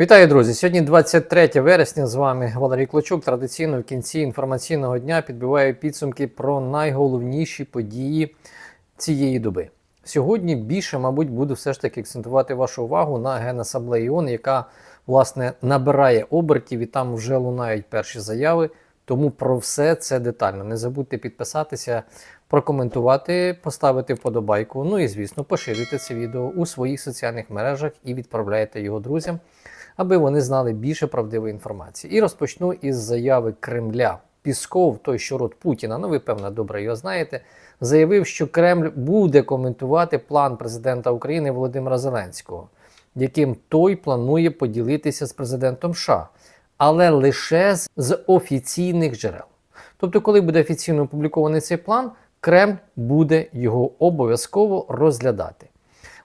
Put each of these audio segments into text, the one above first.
Вітаю, друзі! Сьогодні 23 вересня. З вами Валерій Клочук. Традиційно в кінці інформаційного дня підбиваю підсумки про найголовніші події цієї доби. Сьогодні більше, мабуть, буду все ж таки акцентувати вашу увагу на Генасамблеї ООН, яка власне набирає обертів і там вже лунають перші заяви. Тому про все це детально. Не забудьте підписатися, прокоментувати, поставити вподобайку. Ну і звісно, поширюйте це відео у своїх соціальних мережах і відправляйте його друзям, аби вони знали більше правдивої інформації. І розпочну із заяви Кремля. Пісков, той, що род Путіна, ну ви певно добре його знаєте, заявив, що Кремль буде коментувати план президента України Володимира Зеленського, яким той планує поділитися з президентом США, але лише з- з офіційних джерел. Тобто, коли буде офіційно опублікований цей план, Кремль буде його обов'язково розглядати.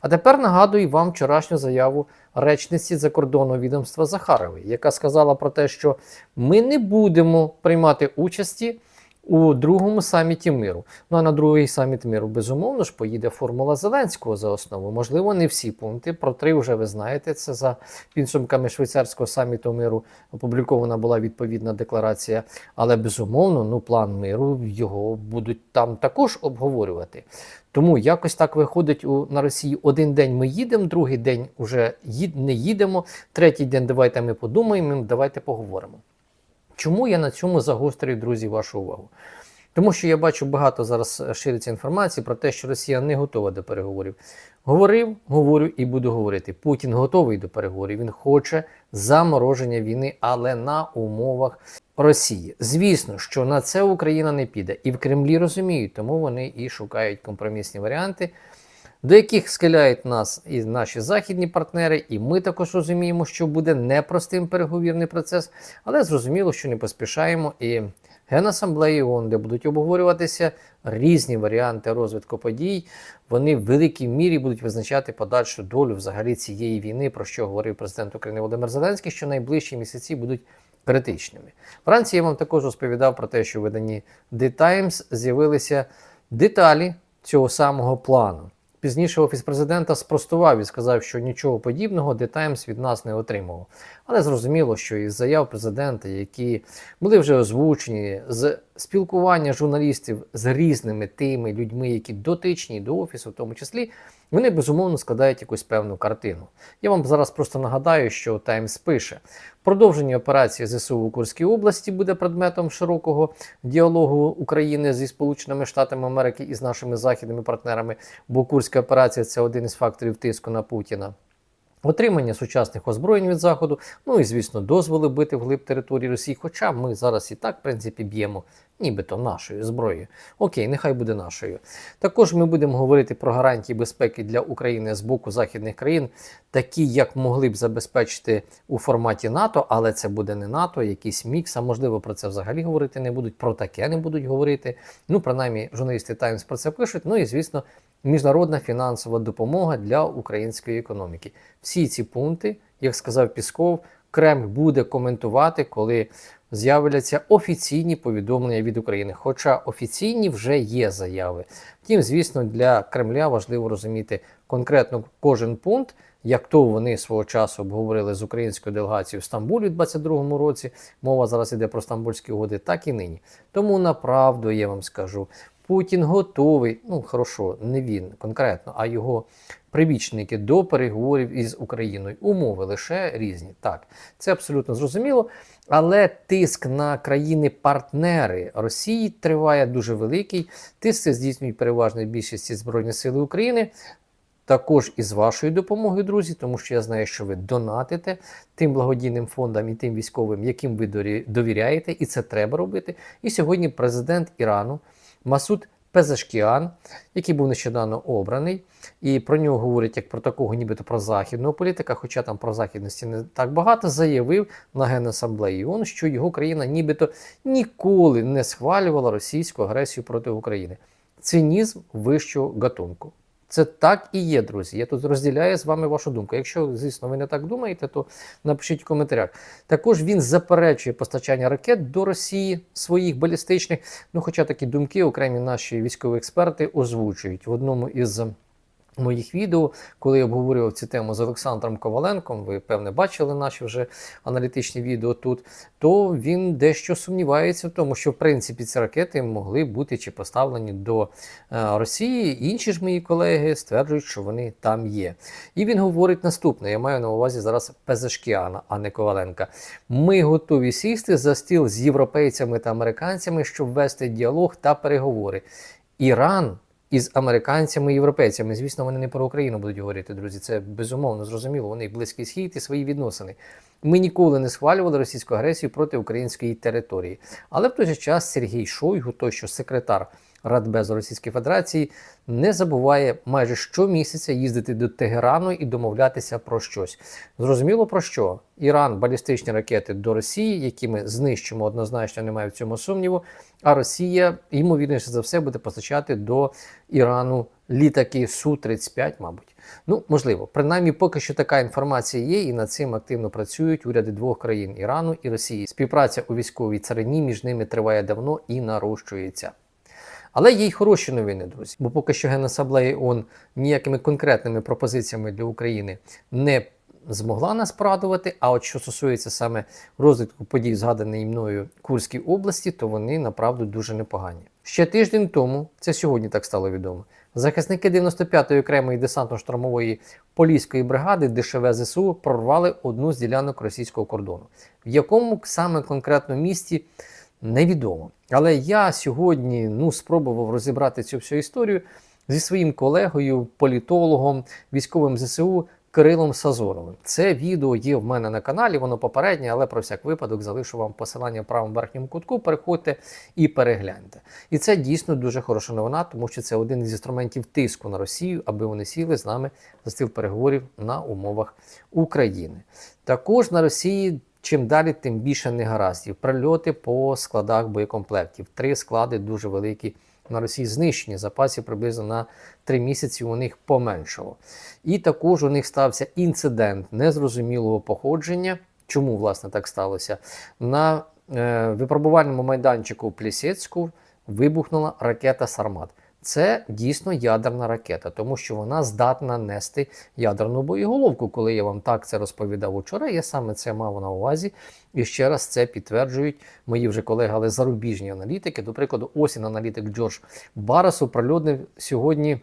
А тепер нагадую вам вчорашню заяву речниці закордонного відомства Захарової, яка сказала про те, що ми не будемо приймати участі у другому саміті миру. Ну а на другий саміт миру, безумовно ж, поїде формула Зеленського за основу. Можливо, не всі пункти. Про три вже ви знаєте. Це за підсумками швейцарського саміту миру опублікована була відповідна декларація. Але безумовно, ну план миру його будуть там також обговорювати. Тому якось так виходить у на Росії. Один день ми їдемо, другий день уже їд, не їдемо. Третій день давайте ми подумаємо, давайте поговоримо. Чому я на цьому загострюю, друзі, вашу увагу? Тому що я бачу багато зараз шириться інформації про те, що Росія не готова до переговорів. Говорив, говорю і буду говорити. Путін готовий до переговорів. Він хоче замороження війни, але на умовах Росії. Звісно, що на це Україна не піде, і в Кремлі розуміють, тому вони і шукають компромісні варіанти, до яких схиляють нас і наші західні партнери, і ми також розуміємо, що буде непростим переговірний процес, але зрозуміло, що не поспішаємо і. Генасамблеї ООН, де будуть обговорюватися різні варіанти розвитку подій, вони в великій мірі будуть визначати подальшу долю взагалі цієї війни, про що говорив президент України Володимир Зеленський, що найближчі місяці будуть критичними. Вранці я вам також розповідав про те, що в виданні The Times з'явилися деталі цього самого плану. Пізніше офіс президента спростував і сказав, що нічого подібного The Times від нас не отримував. Але зрозуміло, що із заяв президента, які були вже озвучені, з спілкування журналістів з різними тими людьми, які дотичні до офісу, в тому числі, вони безумовно складають якусь певну картину. Я вам зараз просто нагадаю, що Таймс пише: продовження операції ЗСУ у Курській області буде предметом широкого діалогу України зі Сполученими Штатами Америки і з нашими західними партнерами, бо Курська операція це один із факторів тиску на Путіна. Отримання сучасних озброєнь від Заходу, ну і, звісно, дозволи бити вглиб території Росії, хоча ми зараз і так, в принципі, б'ємо нібито нашою зброєю. Окей, нехай буде нашою. Також ми будемо говорити про гарантії безпеки для України з боку західних країн, такі, як могли б забезпечити у форматі НАТО, але це буде не НАТО, якийсь мікс, а можливо про це взагалі говорити не будуть, про таке не будуть говорити. Ну, принаймні, журналісти Таймс про це пишуть. Ну і звісно, міжнародна фінансова допомога для української економіки. Всі ці пункти, як сказав Пісков, Кремль буде коментувати, коли з'являться офіційні повідомлення від України. Хоча офіційні вже є заяви. Втім, звісно, для Кремля важливо розуміти конкретно кожен пункт. Як то вони свого часу обговорили з українською делегацією в Стамбулі в 22-му році, мова зараз йде про стамбульські угоди, так і нині. Тому направду я вам скажу, Путін готовий, ну хорошо, не він конкретно, а його прибічники до переговорів із Україною. Умови лише різні. Так, це абсолютно зрозуміло. Але тиск на країни-партнери Росії триває дуже великий. Тиск це здійснюють переважно більшість Збройні Сили України. Також із вашою допомогою, друзі, тому що я знаю, що ви донатите тим благодійним фондам і тим військовим, яким ви довіряєте, і це треба робити. І сьогодні президент Ірану Масуд Пезашкіан, який був нещодавно обраний, і про нього говорять як про такого, нібито про західного політика, хоча там про західності не так багато, заявив на Генасамблеї ООН, що його країна нібито ніколи не схвалювала російську агресію проти України. Цинізм вищого гатунку. Це так і є, друзі. Я тут розділяю з вами вашу думку. Якщо, звісно, ви не так думаєте, то напишіть в коментарях. Також він заперечує постачання ракет до Росії своїх балістичних. Ну, хоча такі думки окремі наші військові експерти озвучують в одному із моїх відео, коли я обговорював цю тему з Олександром Коваленком, ви певне бачили наші вже аналітичні відео тут, то він дещо сумнівається в тому, що в принципі ці ракети могли бути чи поставлені до е, Росії. Інші ж мої колеги стверджують, що вони там є. І він говорить наступне: я маю на увазі зараз Пезешкіана, а не Коваленка. Ми готові сісти за стіл з європейцями та американцями, щоб вести діалог та переговори. Іран із американцями і європейцями. Звісно, вони не про Україну будуть говорити, друзі. Це безумовно зрозуміло. Вони близький схід і свої відносини. Ми ніколи не схвалювали російську агресію проти української території. Але в той же час Сергій Шойгу, той що секретар Радбезу Російської Федерації, не забуває майже щомісяця їздити до Тегерану і домовлятися про щось. Зрозуміло про що? Іран балістичні ракети до Росії, які ми знищимо однозначно, немає в цьому сумніву. А Росія, ймовірніше за все, буде постачати до Ірану літаки Су-35, мабуть. Ну, можливо, принаймні, поки що така інформація є, і над цим активно працюють уряди двох країн Ірану і Росії. Співпраця у військовій царині між ними триває давно і нарощується. Але є й хороші новини, друзі. Бо поки що Генасаблея ООН ніякими конкретними пропозиціями для України не змогла нас порадувати. А от що стосується саме розвитку подій, згаданої мною Курській області, то вони направду дуже непогані. Ще тиждень тому, це сьогодні так стало відомо. Захисники 95-ї окремої десантно-штурмової поліської бригади ДШВ ЗСУ прорвали одну з ділянок російського кордону, в якому саме конкретно місті невідомо. Але я сьогодні ну, спробував розібрати цю всю історію зі своїм колегою, політологом, військовим ЗСУ Кирилом Сазоровим. Це відео є в мене на каналі, воно попереднє, але про всяк випадок залишу вам посилання в правому верхньому кутку. Переходьте і перегляньте. І це дійсно дуже хороша новина, тому що це один із інструментів тиску на Росію, аби вони сіли з нами за стіл переговорів на умовах України. Також на Росії. Чим далі, тим більше негараздів. Прильоти по складах боєкомплектів. Три склади дуже великі на Росії знищені. Запасів приблизно на три місяці у них поменшало. І також у них стався інцидент незрозумілого походження. Чому власне так сталося? На е, випробувальному майданчику Плісецьку вибухнула ракета Сармат. Це дійсно ядерна ракета, тому що вона здатна нести ядерну боєголовку. Коли я вам так це розповідав учора, я саме це мав на увазі. І ще раз це підтверджують мої вже колеги, але зарубіжні аналітики. До прикладу, осінь аналітик Джордж Барас оприлюднив сьогодні.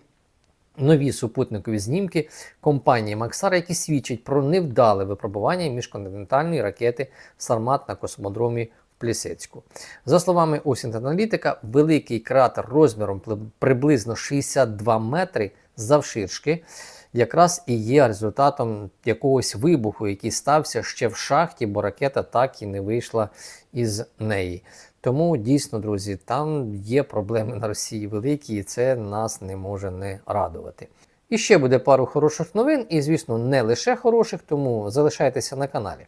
Нові супутникові знімки компанії Максар, які свідчать про невдале випробування міжконтинентальної ракети Сармат на космодромі Плісецьку. За словами Осінт-аналітика, великий кратер розміром приблизно 62 метри завширшки, якраз і є результатом якогось вибуху, який стався ще в шахті, бо ракета так і не вийшла із неї. Тому дійсно, друзі, там є проблеми на Росії великі, і це нас не може не радувати. І ще буде пару хороших новин, і, звісно, не лише хороших, тому залишайтеся на каналі.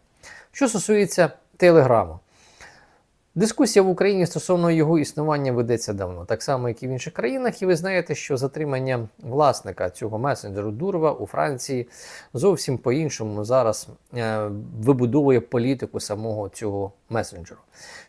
Що стосується Телеграму. Дискусія в Україні стосовно його існування ведеться давно, так само, як і в інших країнах. І ви знаєте, що затримання власника цього месенджеру Дурова у Франції зовсім по-іншому зараз е, вибудовує політику самого цього месенджеру.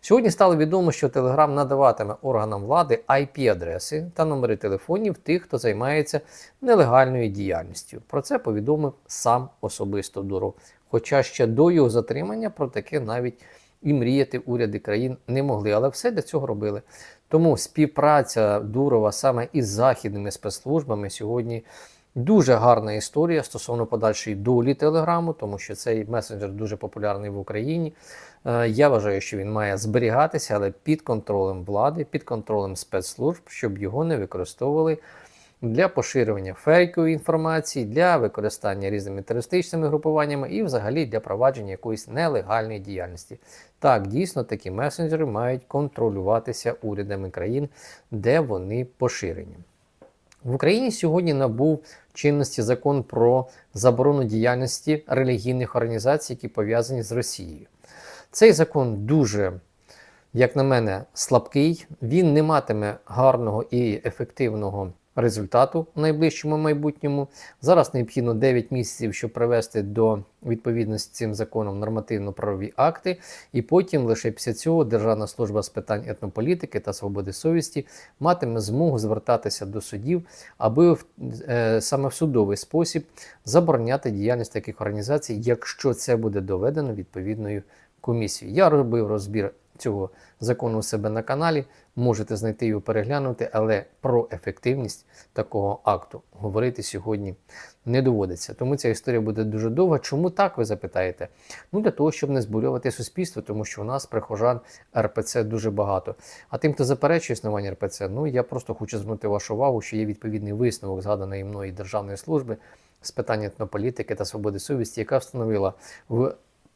Сьогодні стало відомо, що Telegram надаватиме органам влади IP-адреси та номери телефонів тих, хто займається нелегальною діяльністю. Про це повідомив сам особисто Дуров. Хоча ще до його затримання про таке навіть і мріяти уряди країн не могли, але все для цього робили. Тому співпраця Дурова саме із західними спецслужбами сьогодні дуже гарна історія стосовно подальшої долі Телеграму, тому що цей месенджер дуже популярний в Україні. Е, я вважаю, що він має зберігатися, але під контролем влади, під контролем спецслужб, щоб його не використовували для поширювання фейкової інформації, для використання різними терористичними групуваннями і взагалі для провадження якоїсь нелегальної діяльності. Так, дійсно, такі месенджери мають контролюватися урядами країн, де вони поширені. В Україні сьогодні набув чинності закон про заборону діяльності релігійних організацій, які пов'язані з Росією. Цей закон дуже, як на мене, слабкий, він не матиме гарного і ефективного результату в найближчому майбутньому. Зараз необхідно 9 місяців, щоб привести до відповідності цим законом нормативно-правові акти, і потім лише після цього Державна служба з питань етнополітики та свободи совісті матиме змогу звертатися до судів, аби в- е, саме в судовий спосіб забороняти діяльність таких організацій, якщо це буде доведено відповідною комісією. Я робив розбір цього закону у себе на каналі. Можете знайти його переглянути, але про ефективність такого акту говорити сьогодні не доводиться. Тому ця історія буде дуже довга. Чому так ви запитаєте? Ну для того, щоб не збурювати суспільство, тому що у нас прихожан РПЦ дуже багато. А тим, хто заперечує існування РПЦ, ну я просто хочу звернути вашу увагу, що є відповідний висновок згаданої мною Державної служби з питань етнополітики та свободи совісті, яка встановила в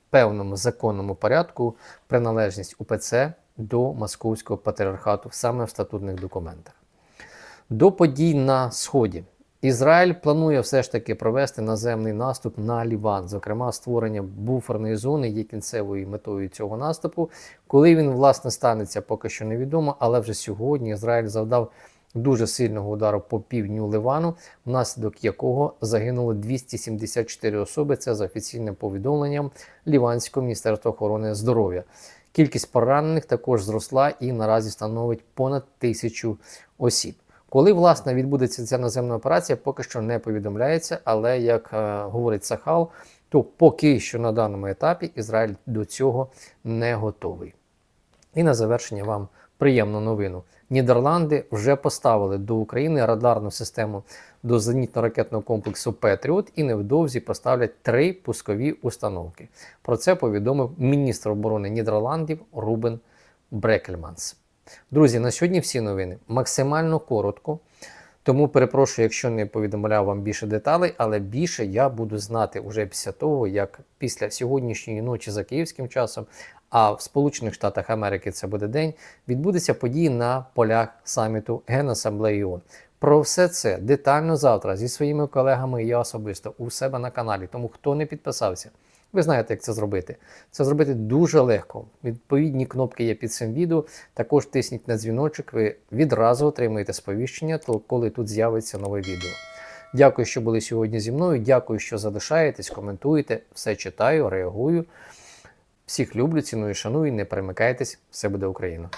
певному законному порядку приналежність УПЦ до Московського патріархату саме в статутних документах. До подій на Сході. Ізраїль планує все ж таки провести наземний наступ на Ліван. Зокрема, створення буферної зони є кінцевою метою цього наступу. Коли він власне станеться, поки що невідомо, але вже сьогодні Ізраїль завдав дуже сильного удару по півдню Ливану, внаслідок якого загинуло 274 особи. Це за офіційним повідомленням Ліванського міністерства охорони здоров'я. Кількість поранених також зросла і наразі становить понад тисячу осіб. Коли власне відбудеться ця наземна операція, поки що не повідомляється, але як е, говорить Сахал, то поки що на даному етапі Ізраїль до цього не готовий. І на завершення вам приємну новину. Нідерланди вже поставили до України радарну систему до зенітно-ракетного комплексу Петріот і невдовзі поставлять три пускові установки. Про це повідомив міністр оборони Нідерландів Рубен Брекельманс. Друзі, на сьогодні всі новини максимально коротко. Тому перепрошую, якщо не повідомляв вам більше деталей, але більше я буду знати уже після того, як після сьогоднішньої ночі за київським часом, а в Сполучених Штатах Америки це буде день, відбудуться події на полях саміту Генасамблеї ООН. Про все це детально завтра зі своїми колегами і я особисто у себе на каналі. Тому хто не підписався, ви знаєте, як це зробити. Це зробити дуже легко. Відповідні кнопки є під цим відео. Також тисніть на дзвіночок, ви відразу отримаєте сповіщення, то коли тут з'явиться нове відео. Дякую, що були сьогодні зі мною. Дякую, що залишаєтесь, коментуєте. Все читаю, реагую. Всіх люблю, ціную, шаную. Не перемикайтесь, все буде Україна.